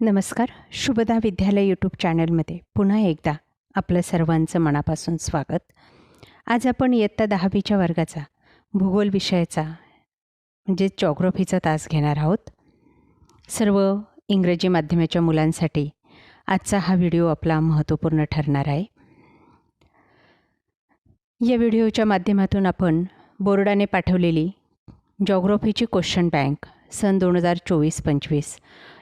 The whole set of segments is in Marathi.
नमस्कार शुभदा विद्यालय यूट्यूब चॅनलमध्ये पुन्हा एकदा आपलं सर्वांचं मनापासून स्वागत. आज आपण इयत्ता दहावीच्या वर्गाचा भूगोल विषयाचा म्हणजे जॉग्रफीचा तास घेणार आहोत. सर्व इंग्रजी माध्यमाच्या मुलांसाठी आजचा हा व्हिडिओ आपला महत्त्वपूर्ण ठरणार आहे. या व्हिडिओच्या माध्यमातून आपण बोर्डाने पाठवलेली जॉग्रफीची क्वेश्चन बँक सन दोन हजार चोवीस पंचवीस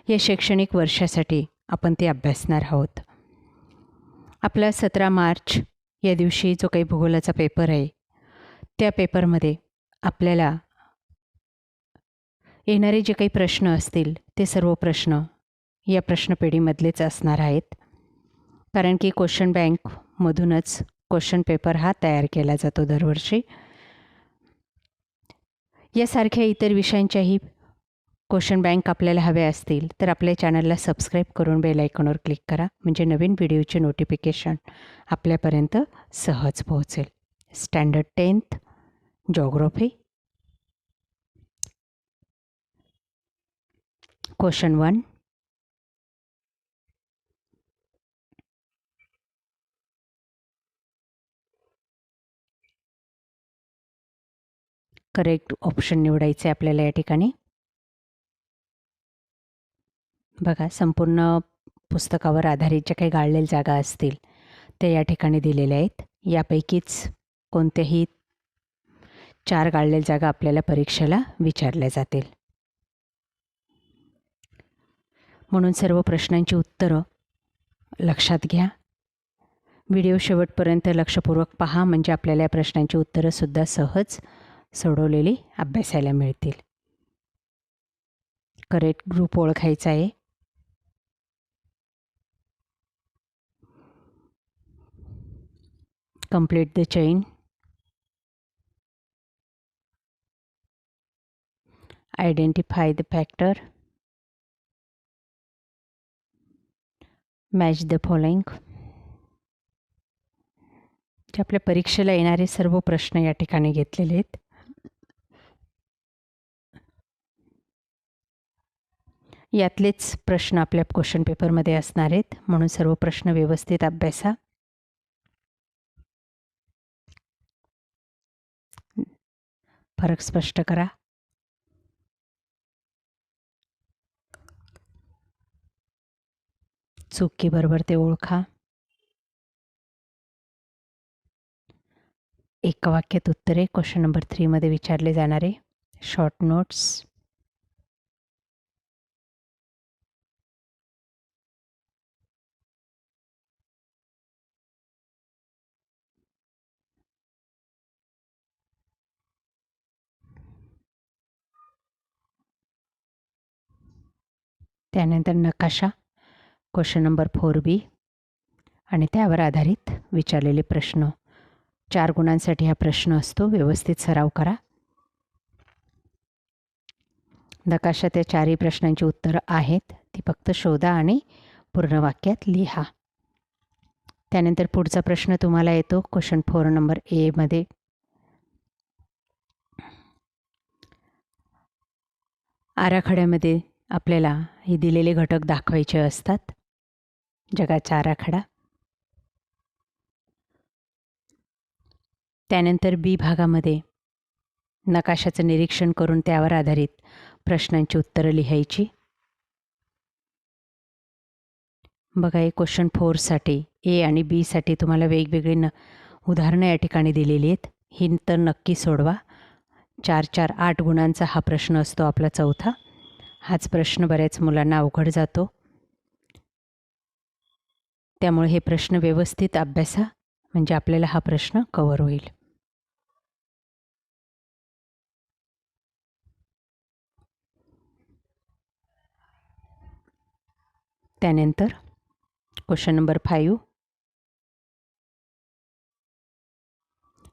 या शैक्षणिक वर्षासाठी आपण ते अभ्यासणार आहोत. आपला सतरा मार्च या दिवशी जो काही भूगोलाचा पेपर आहे त्या पेपरमध्ये आपल्याला येणारे जे काही प्रश्न असतील ते सर्व प्रश्न या प्रश्नपेढीमधलेच असणार आहेत. कारण की क्वेश्चन बँकमधूनच क्वेश्चन पेपर हा तयार केला जातो दरवर्षी. यासारख्या इतर विषयांच्याही क्वेश्चन बँक आपल्याला हव्या असतील तर आपल्या चॅनलला सबस्क्राईब करून बेल आयकॉनवर क्लिक करा म्हणजे नवीन व्हिडिओचे नोटिफिकेशन आपल्यापर्यंत सहज पोहोचेल. Standard tenth geography question one. Correct option निवडायचे आपल्याला या ठिकाणी. बघा संपूर्ण पुस्तकावर आधारित ज्या काही गाळलेल्या जागा असतील त्या या ठिकाणी दिलेल्या आहेत. यापैकीच कोणत्याही चार गाळलेल्या जागा आपल्याला परीक्षेला विचारल्या जातील. म्हणून सर्व प्रश्नांची उत्तरं लक्षात घ्या. व्हिडिओ शेवटपर्यंत लक्षपूर्वक पहा म्हणजे आपल्याला या प्रश्नांची उत्तरंसुद्धा सहज सोडवलेली अभ्यासायला मिळतील. करेक्ट ग्रुप ओळखायचा आहे. Complete the chain. Identify the factor. Match the following. जे आपल्या परीक्षेला येणारे सर्व प्रश्न या ठिकाणी घेतलेले आहेत. यातलेच प्रश्न आपल्या क्वेश्चन पेपरमध्ये असणार आहेत. म्हणून सर्व प्रश्न व्यवस्थित अभ्यासा. फरक स्पष्ट करा. चुकी बरोबर ते ओळखा. एका वाक्यात उत्तरे क्वेश्चन नंबर थ्रीमध्ये विचारले जाणारे. शॉर्ट नोट्स त्यानंतर नकाशा क्वेश्चन नंबर फोर बी आणि त्यावर आधारित विचारलेले प्रश्न. चार गुणांसाठी हा प्रश्न असतो. व्यवस्थित सराव करा. नकाशा त्या चारही प्रश्नांची उत्तरं आहेत. ती फक्त शोधा आणि पूर्ण वाक्यात लिहा. त्यानंतर पुढचा प्रश्न तुम्हाला येतो. क्वेश्चन फोर नंबर एमध्ये आराखड्यामध्ये आपल्याला हे दिलेले घटक दाखवायचे असतात. जगाचा आराखडा. त्यानंतर बी भागामध्ये नकाशाचं निरीक्षण करून त्यावर आधारित प्रश्नांची उत्तरं लिहायची. बघा हे क्वेश्चन फोरसाठी ए आणि बीसाठी तुम्हाला वेगवेगळी न उदाहरणं या ठिकाणी दिलेली आहेत. ही तर नक्की सोडवा. चार चार आठ गुणांचा हा प्रश्न असतो आपला चौथा. हाच प्रश्न बऱ्याच मुलांना अवघड जातो. त्यामुळे हे प्रश्न व्यवस्थित अभ्यासा म्हणजे आपल्याला हा प्रश्न कवर होईल. त्यानंतर क्वेश्चन नंबर फाईव्ह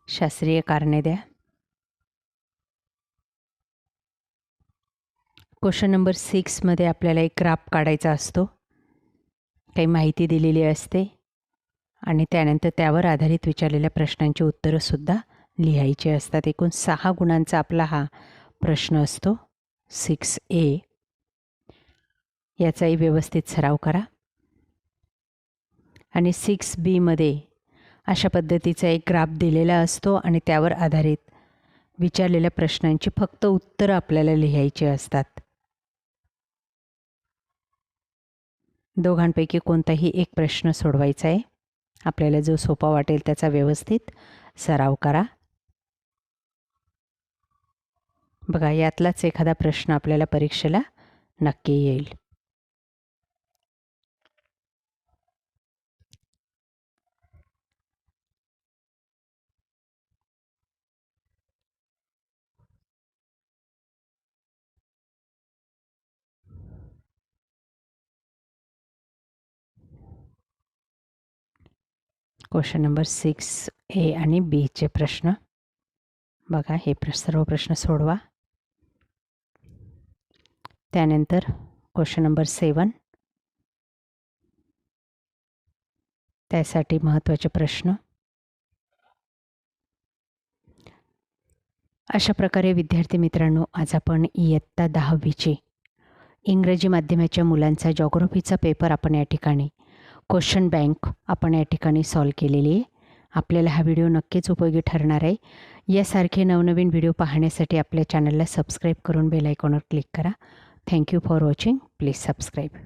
शास्त्रीय कारणे द्या. क्वेश्चन नंबर सिक्समध्ये आपल्याला एक ग्राफ काढायचा असतो. काही माहिती दिलेली असते आणि त्यानंतर त्यावर आधारित विचारलेल्या प्रश्नांची उत्तरंसुद्धा लिहायची असतात. एकूण सहा गुणांचा आपला हा प्रश्न असतो. Six A. याचाही व्यवस्थित सराव करा. आणि सिक्स बीमध्ये अशा पद्धतीचा एक ग्राफ दिलेला असतो आणि त्यावर आधारित विचारलेल्या प्रश्नांची फक्त उत्तरं आपल्याला लिहायची असतात. दोघांपैकी कोणताही एक प्रश्न सोडवायचा आहे. आपल्याला जो सोपा वाटेल त्याचा व्यवस्थित सराव करा. बघा यातलाच एखादा प्रश्न आपल्याला परीक्षेला नक्की येईल. क्वेश्चन नंबर सिक्स ए आणि बीचे प्रश्न. बघा हे प्र सर्व प्रश्न सोडवा. त्यानंतर क्वेश्चन नंबर सेवन त्यासाठी महत्त्वाचे प्रश्न. अशा प्रकारे विद्यार्थी मित्रांनो आज आपण इयत्ता दहावीचे इंग्रजी माध्यमाच्या मुलांचा जॉग्रफीचा पेपर आपण या ठिकाणी क्वेश्चन बँक आपण या ठिकाणी सॉल्व केलेली आहे. आपल्याला हा व्हिडिओ नक्कीच उपयोगी ठरणार आहे. यासारखे नवनवीन व्हिडिओ पाहण्यासाठी आपल्या चॅनलला सबस्क्राईब करून बेल आयकॉनवर क्लिक करा. Thank you for watching please subscribe